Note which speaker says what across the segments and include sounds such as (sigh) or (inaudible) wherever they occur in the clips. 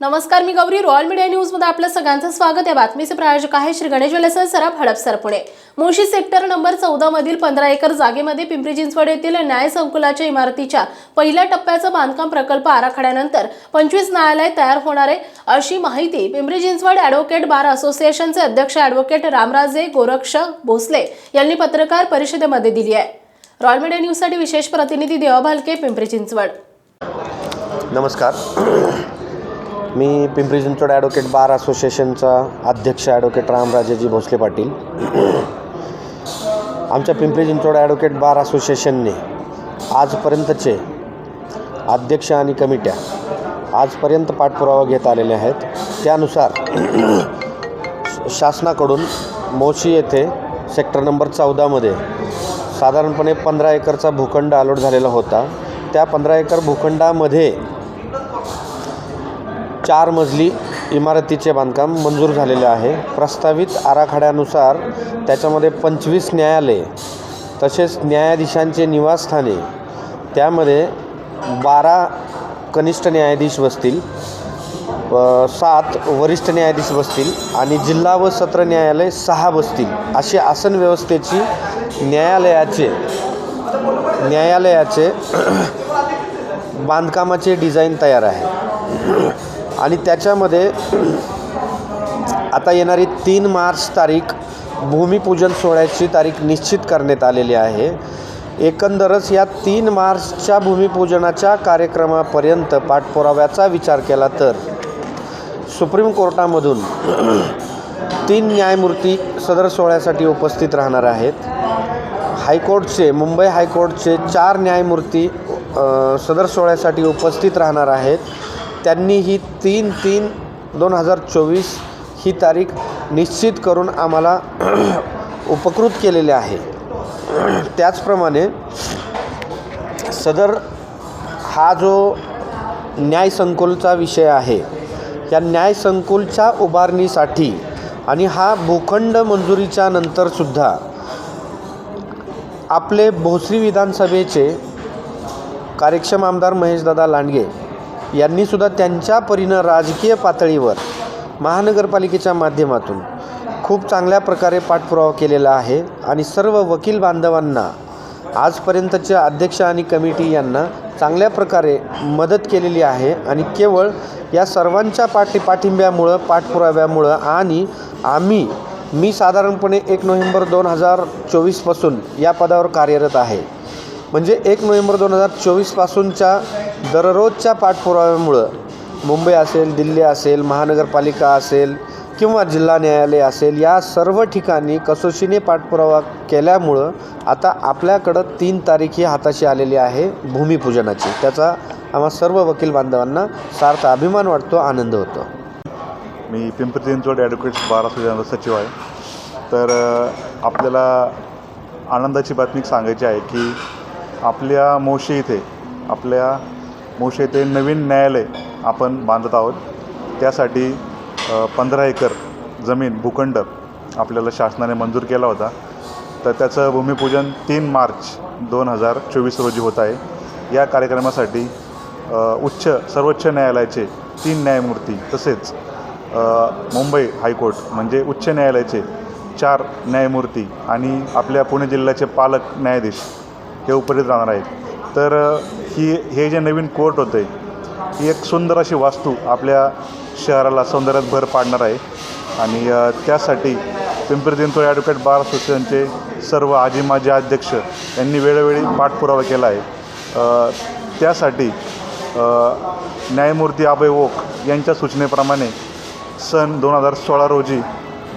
Speaker 1: नमस्कार मी Gauri. Royal media न्यूजमध्ये आपलं सगळ्यांचं स्वागत. आहे बातमीचे प्रायोजक आहे Shri Ganesh jewellers Saraf Hadapsar Pune Mulshi sector number चौदा मधील पंधरा एकर जागेमध्ये पिंपरी चिंचवड येथील न्याय संकुलाच्या इमारतीच्या पहिल्या टप्प्याचं बांधकाम प्रकल्प आराखड्यानंतर पंचवीस न्यायालय तयार होणार आहे अशी माहिती पिंपरी चिंचवड ॲडव्होकेट बार असोसिएशनचे अध्यक्ष ॲडव्होकेट रामराजे गोरक्ष भोसले यांनी पत्रकार परिषदेमध्ये दिली आहे. रॉयल मीडिया न्यूजसाठी विशेष प्रतिनिधी देवा भालके पिंपरी चिंचवड.
Speaker 2: नमस्कार. मी पिंपरी चिंचवड ॲडव्होकेट बार असोसिएशनचा अध्यक्ष ॲडव्होकेट रामराजेजी भोसले पाटील. आमच्या पिंपरी चिंचवड ॲडव्होकेट बार असोसिएशनने आजपर्यंतचे अध्यक्ष आणि कमिट्या आजपर्यंत पाठपुरावा घेत आलेले आहेत. त्यानुसार शासनाकडून मोशी येथे सेक्टर नंबर चौदामध्ये साधारणपणे पंधरा एकरचा भूखंड अलोट झालेला होता. त्या पंधरा एकर भूखंडामध्ये चार मजली इमारतीचे बांधकाम मंजूर झालेले आहे. प्रस्तावित आराखड्यानुसार त्याच्यामध्ये पंचवीस न्यायालये तसेच न्यायाधीशांचे निवासस्थाने त्यामध्ये बारा कनिष्ठ न्यायाधीश बसतील सात वरिष्ठ न्यायाधीश बसतील आणि जिल्हा व सत्र न्यायालय सहा बसतील. अशी आसन व्यवस्थेची न्यायालयाचे न्यायालयाचे बांधकामाचे डिझाईन तयार आहे. आणि त्याच्यामध्ये आता येणारी तीन मार्च तारीख भूमिपूजन सोहळ्याची तारीख निश्चित करण्यात आलेली आहे. एकंदरच या तीन मार्चच्या भूमिपूजनाच्या कार्यक्रमापर्यंत पाठपुराव्याचा विचार केला तर सुप्रीम कोर्टामधून तीन न्यायमूर्ती सदर सोहळ्यासाठी उपस्थित राहणार आहेत. हायकोर्टचे मुंबई हायकोर्टचे चार न्यायमूर्ती सदर सोहळ्यासाठी उपस्थित राहणार आहेत. त्यांनी ही तीन तीन दोन हजार चोवीस ही तारीख निश्चित करून आम्हाला (clears throat) उपकृत केलेले आहे. (clears throat) त्याचप्रमाणे सदर हा जो न्याय संकुलचा विषय आहे या न्याय संकुलच्या उभारणीसाठी आणि हा भूखंड मंजुरीच्या नंतरसुद्धा आपले भोसरी विधानसभेचे कार्यक्षम आमदार महेशदादा लांडगे यांनीसुद्धा त्यांच्या परीनं राजकीय पातळीवर महानगरपालिकेच्या माध्यमातून खूप चांगल्या प्रकारे पाठपुरावा केलेला आहे आणि सर्व वकील बांधवांना आजपर्यंतच्या अध्यक्ष आणि कमिटी यांना चांगल्या प्रकारे मदत केलेली आहे आणि केवळ या सर्वांच्या पाठी पाठिंब्यामुळं पाठपुराव्यामुळं आणि आम्ही मी साधारणपणे एक नोव्हेंबर दोन हजार चोवीसपासून या पदावर कार्यरत आहे. म्हणजे एक नोव्हेंबर दोन हजार चोवीसपासूनच्या दररोजच्या पाठपुराव्यामुळं मुंबई असेल दिल्ली असेल महानगरपालिका असेल किंवा जिल्हा न्यायालय असेल या सर्व ठिकाणी कसोशीने पाठपुरावा केल्यामुळं आता आपल्याकडं तीन तारीख ही हाताशी आलेली आहे भूमिपूजनाची. त्याचा आम्हा सर्व वकील बांधवांना सार्थ अभिमान वाटतो आनंद होतो.
Speaker 3: मी पिंपरी चिंचवड ॲडव्होकेट्स बार असोसिएशनचा सचिव आहे. तर आपल्याला आनंदाची बातमी सांगायची आहे की आपल्या मोशी इथे आपल्या मोशी ते नवीन न्यायालय आपण बांधत आहोत. त्यासाठी पंधरा एकर जमीन भूखंड आपल्याला शासनाने मंजूर केला होता. तर त्याचं भूमिपूजन तीन मार्च दोन हजार चोवीस रोजी होत आहे. या कार्यक्रमासाठी उच्च सर्वोच्च न्यायालयाचे तीन न्यायमूर्ती तसेच मुंबई हायकोर्ट म्हणजे उच्च न्यायालयाचे चार न्यायमूर्ती आणि आपल्या पुणे जिल्ह्याचे पालक न्यायाधीश हे उपस्थित राहणार आहेत. तर ही हे जे नवीन कोर्ट होतं आहे ही एक सुंदर अशी वास्तू आपल्या शहराला सौंदर्यात भर पाडणार आहे. आणि त्यासाठी पिंपरी चिंचवड ॲडव्होकेट बार असोसिएशनचे सर्व आजी माजी अध्यक्ष यांनी वेळोवेळी पाठपुरावा केला आहे. त्यासाठी न्यायमूर्ती अभय ओक यांच्या सूचनेप्रमाणे सन दोन हजार सोळा रोजी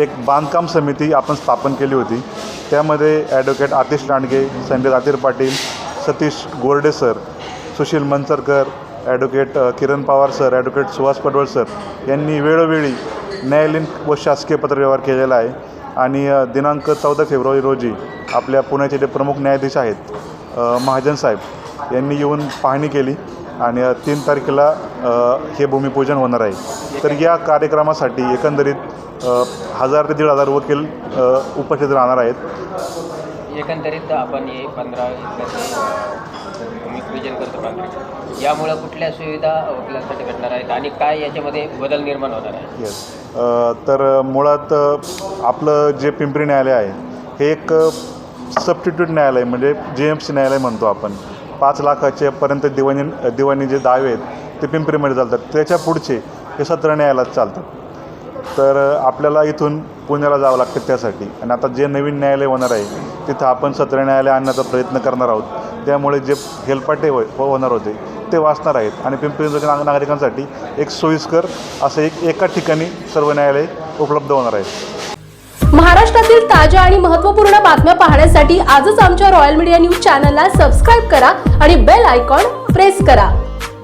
Speaker 3: एक बांधकाम समिती आपण स्थापन केली होती. त्यामध्ये advocate Atish Landge Sanjay Datir Patil Satish Gorde sir Sushil Mancharkar advocate Kiran Pawar sir advocate Suhas Padwal sir यांनी वेळोवेळी न्यायालयीन व शासकीय पत्रव्यवहार केलेला आहे. आणि दिनांक चौदा फेब्रुवारी रोजी आपल्या पुण्याचे जे प्रमुख न्यायाधीश आहेत महाजन साहेब यांनी येऊन पाहणी केली आणि तीन तारखेला हे भूमिपूजन होणार आहे. तर या कार्यक्रमासाठी एकंदरीत हजार ते दीड हजार वकील उपस्थित राहणार आहेत.
Speaker 4: एकंदरीत आपण हे पंधरा विजन करतो यामुळं कुठल्या सुविधा वकिलांसाठी भेटणार आहेत आणि काय याच्यामध्ये बदल निर्माण होणार आहे
Speaker 3: येस तर मुळात आपलं जे पिंपरी न्यायालय आहे हे एक सबस्टिट्यूट न्यायालय म्हणजे जे एम सी न्यायालय म्हणतो आपण. पाच लाखाचे पर्यंत दिवाणी दिवाणी जे दावे आहेत ते पिंपरीमध्ये चालतात. त्याच्या पुढचे हे सत्र न्यायालयात चालतात. तर आपल्याला इथून पुण्याला जावं लागतं त्यासाठी. आणि आता जे नवीन न्यायालय होणार आहे तिथं आपण सत्र न्यायालय आणण्याचा प्रयत्न करणार आहोत. त्यामुळे जे हेलपाटे होय हो होणार होते ते वाचणार आहेत. आणि पिंपरी चिंचवड नागरिकांसाठी एक सोयीस्कर असं एक एका ठिकाणी सर्व न्यायालय उपलब्ध होणार आहेत
Speaker 1: महाराष्ट्रातील ताज्या आणि महत्त्वपूर्ण बातम्या पाहण्यासाठी आजच आमच्या रॉयल मीडिया न्यूज चॅनलला सबस्क्राईब करा आणि बेल आयकॉन प्रेस करा.